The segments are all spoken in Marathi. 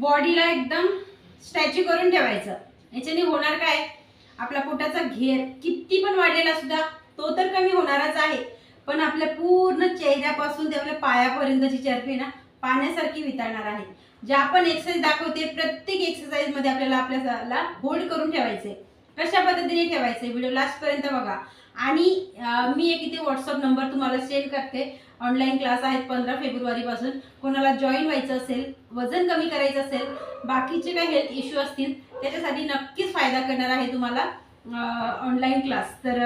बॉडीला एकदम स्टॅच्यू करून ठेवायचं. याच्याने होणार काय? आपला पोटाचा घेर किती पण वाढलेला सुद्धा तो तर कमी होणारच आहे. पण आपल्या पूर्ण चेहऱ्यापासून ते आपल्या पायापर्यंतची चरबी ना पाण्यासारखी वितळणार आहे. ज्या आपण एक्सरसाइज दाखवते प्रत्येक एक्सरसाइजमध्ये आपल्याला आपल्याला होल्ड करून ठेवायचे कशा पद्धतीने ठेवायचे व्हिडिओ लास्ट पर्यंत बघा. आणि मी एक इथे व्हॉट्सअप नंबर तुम्हाला सेंड करते. ऑनलाईन क्लास आहेत पंधरा फेब्रुवारीपासून. कोणाला जॉईन व्हायचं असेल वजन कमी करायचं असेल बाकीचे काही हेल्थ इश्यू असतील त्याच्यासाठी नक्कीच फायदा करणार आहे तुम्हाला ऑनलाईन क्लास तर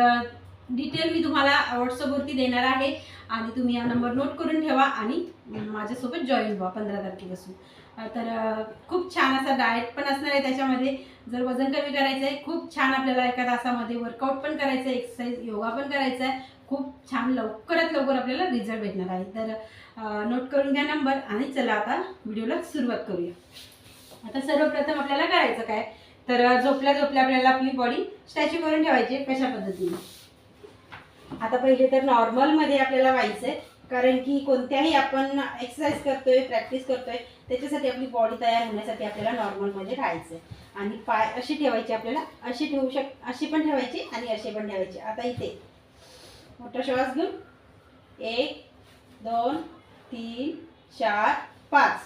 डिटेल मी तुम्हाला व्हॉट्सअपवरती देणार आहे. आणि तुम्ही हा नंबर नोट करून ठेवा आणि माझ्यासोबत जॉईन व्हा पंधरा तारखेपासून. तर खूप छान असा डाएट पण असणार आहे त्याच्यामध्ये. जर वजन कमी करायचं आहे खूप छान आपल्याला एका तासामध्ये वर्कआउट पण करायचं आहे एक्सरसाइज योगा पण करायचा आहे खूप छान लवकरात लवकर आपल्याला रिझल्ट भेटणार आहे. तर नोट करून घ्या नंबर आणि चला आता व्हिडिओला सुरुवात करूया. आता सर्वप्रथम आपल्याला करायचं काय? तर झोपल्या झोपल्या आपल्याला आपली बॉडी स्टॅच्यू करून ठेवायची आहे. कशा पद्धतीने. आता पहिले तर नॉर्मलमध्ये आपल्याला व्हायचं आहे कारण की कोणत्याही आपण एक्सरसाइज करतोय प्रॅक्टिस करतोय त्याच्यासाठी आपली बॉडी तयार होण्यासाठी आपल्याला नॉर्मलमध्ये म्हणजे राहायचं आणि पाय अशी ठेवायची आपल्याला अशी ठेवू शक अशी पण ठेवायची आणि अशी पण ठेवायची. आता इथे. मोठा श्वास घेऊन. एक दोन तीन चार पाच.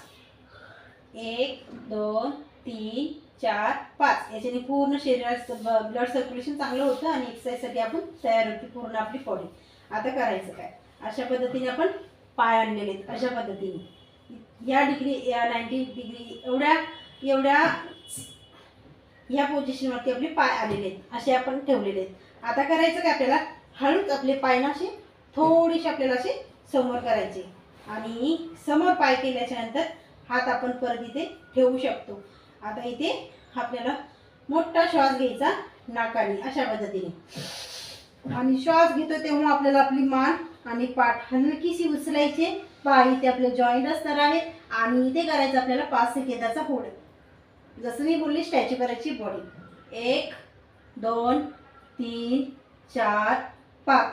एक दोन तीन चार पाच. याच्याने पूर्ण शरीरात ब्लड सर्क्युलेशन चांगलं होतं आणि एक्सरसाइजसाठी आपण तयार होती. पूर्ण आपली बॉडी आता करायचं काय? अशा पद्धतीने आपण पाय आणलेले आहेत. अशा पद्धतीने. या डिग्री या नाईन्टी डिग्री एवढ्या एवढ्या या पोझिशनवरती आपले पाय आलेले आहेत. असे आपण ठेवलेले आहेत. आता करायचं काय आपल्याला? हळूच आपले पाय ना असे थोडेसे आपल्याला असे समोर करायचे. आणि समोर पाय केल्याच्यानंतर हात आपण परत इथे ठेवू शकतो. आता इथे आपल्याला मोठा श्वास घ्यायचा नाकाने अशा पद्धतीने. आणि श्वास घेतो तेव्हा आपल्याला आपली मान आणि पाठ हलकीशी उचलायचे. पाय इथे आपले जॉईंट असणार आहे आणि इथे करायचं आपल्याला पाच सेकंदाचा होड जसं मी बोलली स्टॅच्यू करायची बॉडी एक दोन तीन चार पाच.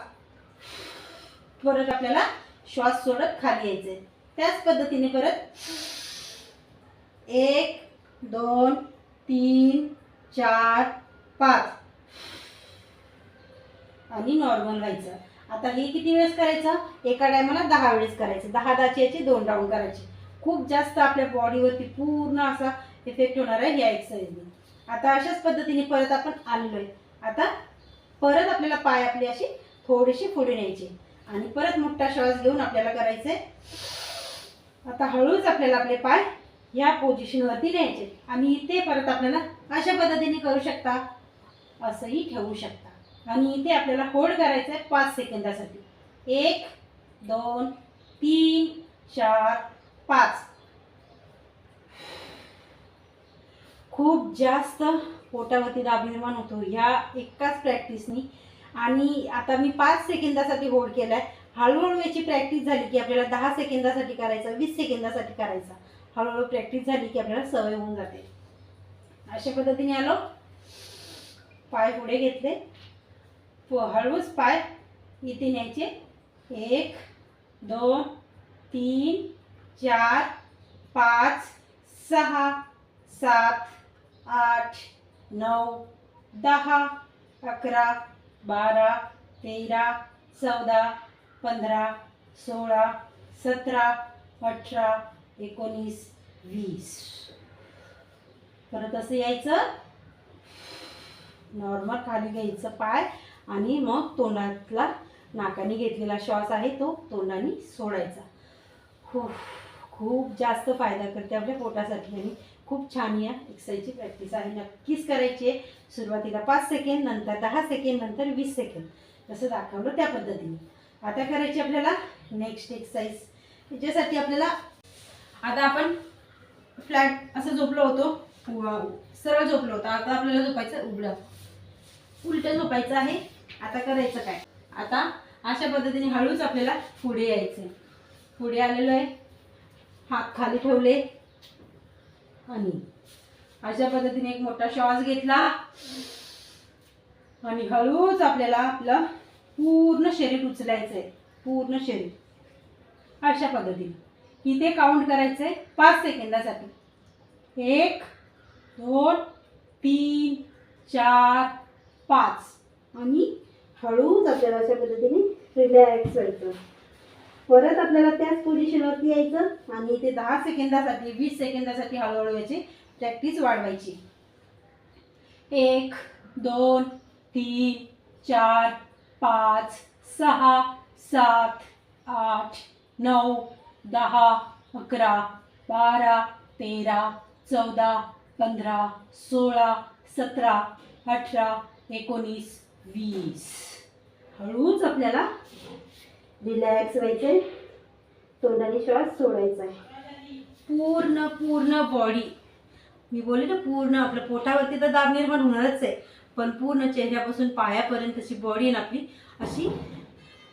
परत आपल्याला श्वास सोडत खाली यायचे त्याच पद्धतीने परत एक दोन तीन चार पाच. आणि नॉर्मल व्हायचं. आता हे किती वेळेस करायचं? एका टायमाला दहा वेळेस करायचं. दहा दहाचे याचे दोन राऊंड करायचे. खूप जास्त आपल्या बॉडीवरती पूर्ण असा इफेक्ट होणार आहे या एक्सरसाइजने आता अशाच पद्धतीने परत आपण आलेलो आहे आता परत आपल्याला पाय आपली अशी थोडीशी पुढे न्यायचे. आणि परत मोठा श्वास घेऊन आपल्याला करायचंय. आता हळूच आपल्याला आपले पाय ह्या पोझिशनवरती न्यायचे. आणि इथे परत आपल्याला अशा पद्धतीने करू शकता. असंही ठेवू शकता. आणि इथे आपल्याला होल्ड करायचं आहे पाच सेकंदासाठी. एक दोन तीन चार पाच. खूप जास्त पोटावरती दाब निर्माण होतो ह्या एकाच प्रॅक्टिसनी आणि आता मी पाच सेकंदासाठी होल्ड केला आहे हळूहळू याची प्रॅक्टिस झाली की आपल्याला दहा सेकंदासाठी करायचा वीस सेकंदासाठी करायचा. हळूहळू प्रॅक्टिस झाली की आपल्याला सवय होऊन जाते. अशा पद्धतीने आलो. पाय पुढे घेतले. हळूच पाय इथे न्यायचे. एक दोन तीन चार पाच सहा सात आठ नऊ दहा अकरा बारा तेरा चौदा पंधरा सोळा सतरा अठरा एकोणीस वीस. परत असं यायचं. नॉर्मल खाली घ्यायचं पाय. आणि मग तोंडातला नाकाने घेतलेला श्वास आहे तो तोंडाने सोडायचा. खूप खूप जास्त फायदा करते आपल्या पोटासाठी आणि खूप छान या एक्सरसाइजची प्रॅक्टिस आहे. नक्कीच करायची आहे. सुरुवातीला पाच सेकंड नंतर दहा सेकंड नंतर वीस सेकंड जसं दाखवलं त्या पद्धतीने. आता करायची आपल्याला नेक्स्ट एक्सरसाइज त्याच्यासाठी आपल्याला आता आपण फ्लॅट असं झोपलो होतो. सरळ झोपलो होतो. आता आपल्याला झोपायचं उघडं. उलटं झोपायचं आहे. आता करायचं काय? आता अशा पद्धतीने हळूच आपल्याला पुढे यायचं पुढे आलेलो आहे. हात खाली ठेवले. आणि अशा पद्धतीने एक मोठा श्वास घेतला. आणि हळूच आपल्याला आपलं पूर्ण शरीर उचलायचं आहे पूर्ण शरीर. अशा पद्धतीने. इथे काउंट करायचंय पाच सेकंदासाठी. एक दोन तीन चार पाच. आणि हळूच आपल्याला अशा पद्धतीने रिलॅक्स व्हायचं. परत आपल्याला त्याच पोझिशनवरती यायचं आणि ते दहा सेकंदासाठी वीस सेकंदासाठी हळूहळू याची प्रॅक्टिस वाढवायची. एक दोन तीन चार पाच सहा सात आठ नऊ दहा अकरा बारा तेरा चौदा पंधरा सोळा सतरा अठरा एकोणीस वीस. हळूच आपल्याला रिलॅक्स व्हायचंय तोंडाने श्वास सोडायचा आहे. पूर्ण पूर्ण बॉडी मी बोलले ना पूर्ण आपल्या पोटावरती तर दाब निर्माण होणारच आहे. पण पूर्ण चेहऱ्यापासून पायापर्यंतची बॉडी आहे ना आपली अशी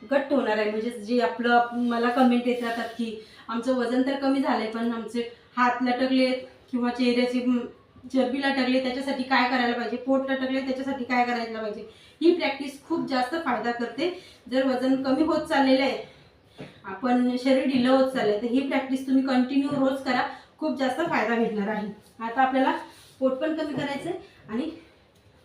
घट्ट होणार आहे. म्हणजे जे आपलं मला कमेंट येत राहतात की आमचं वजन तर कमी झालंय पण आमचे हात लटकले किंवा चेहऱ्याची चरबी लटकली त्याच्यासाठी काय करायला पाहिजे? पोट लटकले त्याच्यासाठी काय करायला पाहिजे? ही प्रॅक्टिस खूप जास्त फायदा करते. जर वजन कमी होत चाललेलं आहे आपण शरीर ढिलं होत चाललंय तर ही प्रॅक्टिस तुम्ही कंटिन्यू रोज करा. खूप जास्त फायदा भेटणार आहे. आता आपल्याला पोट पण कमी करायचं आहे आणि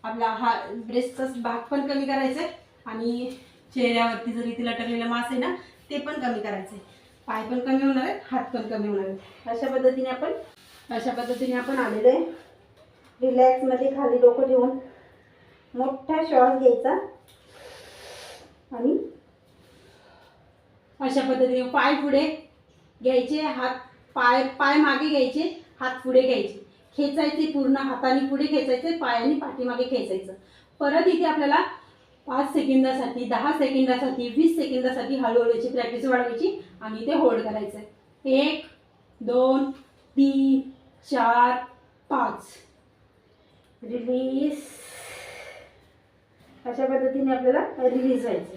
आपला हा ब्रेस्टचा भाग पण कमी करायचा आहे आणि चेहऱ्यावरती जर इथे लटकलेलं मास आहे ना ते पण कमी करायचं आहे पाय पण कमी होणार आहेत हात पण कमी होणार आहेत. अशा पद्धतीने आपण अशा पद्धतीने आपण आलेलो आहे. रिलॅक्समध्ये खाली डोकं ठेवून मोठा श्वास घ्यायचा. आणि अशा पद्धतीने पाय पुढे घ्यायचे हात पाय पाय मागे घ्यायचे हात पुढे घ्यायचे. खेचायचे पूर्ण हाताने पुढे खेचायचे पायाने पाठीमागे खेचायचं. परत इथे आपल्याला पाच सेकंदासाठी दहा सेकंदासाठी वीस सेकंदासाठी हळूहळूची प्रॅक्टिस वाढवायची आणि ते होल्ड करायचं आहे एक दोन तीन चार पाच. रिलीज अशा पद्धतीने आपल्याला रिलीज व्हायचं.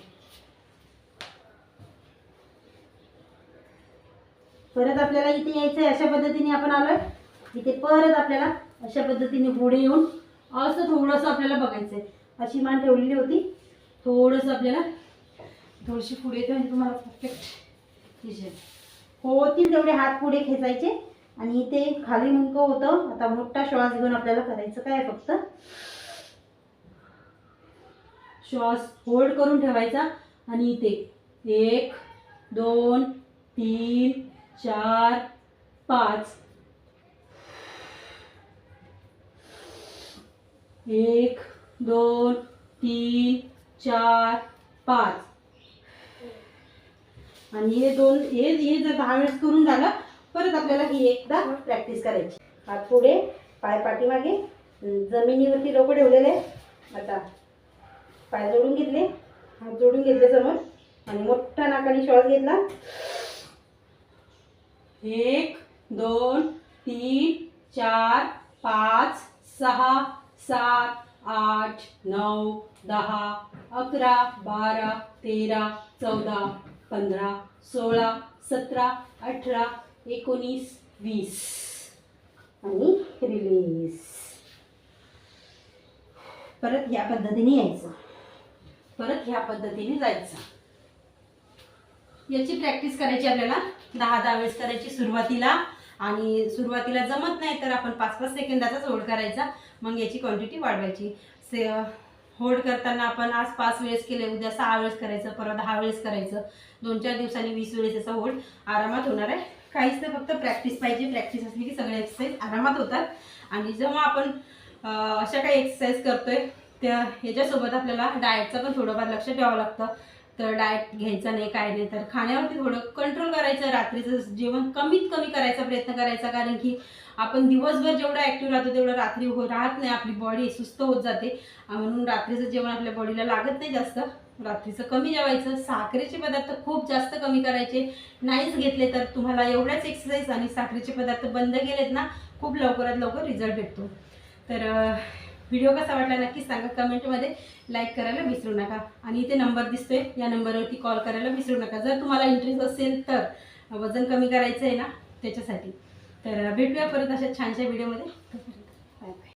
परत आपल्याला इथे यायचं आहे अशा पद्धतीने आपण आलोय. इथे परत आपल्याला अशा पद्धतीने पुढे येऊन असं थोडंसं आपल्याला बघायचं आहे अशी मान ठेवलेली होती. थोडंसं आपल्याला थोडीशी पुढे येते म्हणजे तुम्हाला परफेक्ट दिसेल होतील तेवढे हात पुढे खेचायचे. आणि इथे खाली मुंक होतं. आता मोठा श्वास घेऊन आपल्याला करायचं काय फक्त? श्वास होल्ड करून ठेवायचा आणि इथे एक दोन तीन चार पाच. एक दोन तीन चार पाच. आणि हे दोन हे हे जर दहा वेळेस करून झालं परत आपल्याला ही एकदा प्रॅक्टिस करायची. हात पुढे पाय पाठीमागे जमिनीवरती लोक ठेवलेले आता पाय जोडून घेतले. हात जोडून घेतले समोर. आणि मोठा नाकाने श्वास घेतला. एक दोन तीन चार पाच सहा सात आठ नऊ दहा अकरा बारा तेरा चौदा पंधरा सोळा सतरा अठरा एकोणीस वीस. आणि रिलीज परत या पद्धतीने यायचं. परत ह्या पद्धतीने जायचं. याची प्रॅक्टिस करायची आपल्याला. दहा दहा वेळेस करायची सुरुवातीला. आणि सुरुवातीला जमत नाही तर आपण पाच पाच सेकंदाचाच होल्ड करायचा. मग याची क्वांटिटी वाढवायची. से होल्ड करताना आपण आज पाच वेळेस केले उद्या सहा वेळेस करायचं परत दहा वेळेस करायचं. दोन चार दिवसांनी वीस वेळेस याचा होल्ड आरामात होणार आहे. काहीच नाही फक्त प्रॅक्टिस पाहिजे. प्रॅक्टिस असली की सगळे एक्सरसाइज आरामात होतात. आणि जेव्हा आपण अशा काही एक्सरसाइज करतोय त्या ह्याच्यासोबत आपल्याला डाएटचं पण थोडंफार लक्ष ठेवावं लागतं. तर डाएट घ्यायचा नाही काय नाही तर खाण्यावरती थोडं कंट्रोल करायचं रात्रीचं जेवण कमीत कमी करायचा प्रयत्न करायचा. कारण की आपण दिवसभर जेवढं ॲक्टिव्ह राहतो तेवढं रात्री हो राहत नाही. आपली बॉडी सुस्त होत जाते. म्हणून रात्रीचं जेवण आपल्या बॉडीला लागत नाही जास्त. रात्रीचं कमी जेवायचं. साखरेचे पदार्थ खूप जास्त कमी करायचे. नाहीच घेतले तर तुम्हाला एवढ्याच एक्सरसाइज आणि साखरेचे पदार्थ बंद केलेत ना खूप लवकरात लवकर रिझल्ट भेटतो. तर व्हिडिओ कसा वाटला नक्की सांगा. कमेंटमध्ये लाईक करायला विसरू नका. आणि इथे नंबर दिसतोय. या नंबरवरती कॉल करायला विसरू नका. जर तुम्हाला इंटरेस्ट असेल तर वजन कमी करायचं आहे ना त्याच्यासाठी. तर भेटूया परत अशा छानशा व्हिडिओमध्ये